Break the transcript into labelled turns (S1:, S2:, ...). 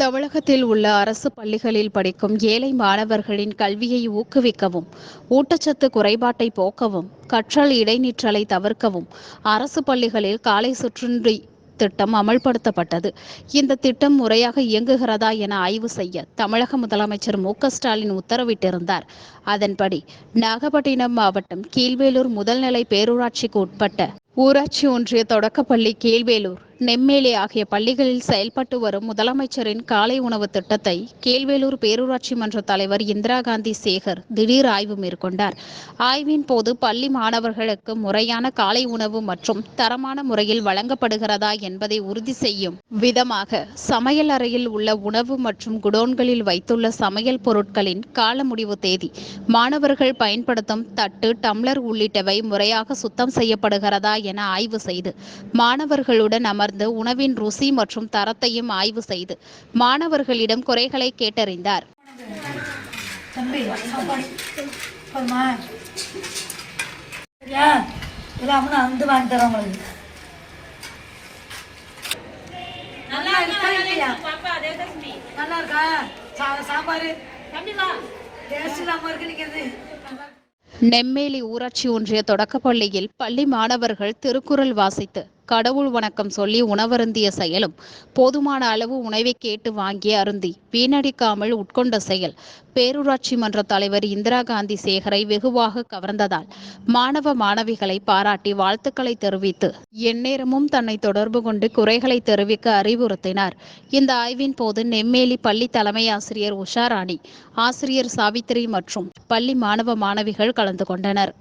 S1: தமிழகத்தில் உள்ள அரசு பள்ளிகளில் படிக்கும் ஏழை மாணவர்களின் கல்வியை ஊக்குவிக்கவும் ஊட்டச்சத்து குறைபாட்டை போக்கவும் கற்றல் இடைநிற்றலை தவிர்க்கவும் அரசு பள்ளிகளில் காலை சுற்றுன்றி திட்டம் அமல்படுத்தப்பட்டது. இந்த திட்டம் முறையாக இயங்குகிறதா என ஆய்வு செய்ய தமிழக முதலமைச்சர் மு ஸ்டாலின் உத்தரவிட்டிருந்தார். அதன்படி நாகப்பட்டினம் மாவட்டம் கீழ்வேலூர் முதல்நிலை பேரூராட்சிக்கு உட்பட்ட ஊராட்சி ஒன்றிய தொடக்கப்பள்ளி கீழ்வேலூர் நெம்மேலி ஆகிய பள்ளிகளில் செயல்பட்டு வரும் முதலமைச்சரின் காலை உணவு திட்டத்தை கீழ்வேலூர் பேரூராட்சி மன்ற தலைவர் இந்திரா காந்தி சேகர் திடீர் ஆய்வு மேற்கொண்டார். ஆய்வின் போது பள்ளி மாணவர்களுக்கு முறையான காலை உணவு மற்றும் தரமான முறையில் வழங்கப்படுகிறதா என்பதை உறுதி செய்யும் விதமாக சமையல் அறையில் உள்ள உணவு மற்றும் குடோன்களில் வைத்துள்ள சமையல் பொருட்களின் கால முடிவு தேதி மாணவர்கள் பயன்படுத்தும் தட்டு டம்ளர் உள்ளிட்டவை முறையாக சுத்தம் செய்யப்படுகிறதா என ஆய்வு செய்து மாணவர்களுடன் அமர்ந்து உணவின் ருசி மற்றும் தரத்தையும் ஆய்வு செய்து மாணவர்களிடம் குறைகளை கேட்டறிந்தார்.
S2: நல்லா இருக்கா இல்லையா? நல்லா இருக்கா? சா- சாம்பார் டேஸ்ட் இல்லாமல் இருக்கு நிற்கிறது
S1: நெம்மேலி ஊராட்சி ஒன்றிய தொடக்கப்பள்ளியில் பள்ளி மாணவர்கள் திருக்குறள் வாசித்து கடவுள் வணக்கம் சொல்லி உணவருந்திய செயலும் போதுமான அளவு உணவை கேட்டு வாங்கி அருந்தி வீணடிக்காமல் உட்கொண்ட செயல். பேரூராட்சி மன்ற தலைவர் இந்திரா காந்தி சேகரை வெகுவாக கவர்ந்ததால் மாணவ மாணவிகளை பாராட்டி வாழ்த்துக்களை தெரிவித்து எந்நேரமும் தன்னை தொடர்பு கொண்டு குறைகளை தெரிவிக்க அறிவுறுத்தினார். இந்த ஆய்வின் போது நெம்மேலி பள்ளி தலைமை ஆசிரியர் உஷாராணி ஆசிரியர் சாவித்திரி மற்றும் பள்ளி மாணவ மாணவிகள் கலந்து கொண்டனர்.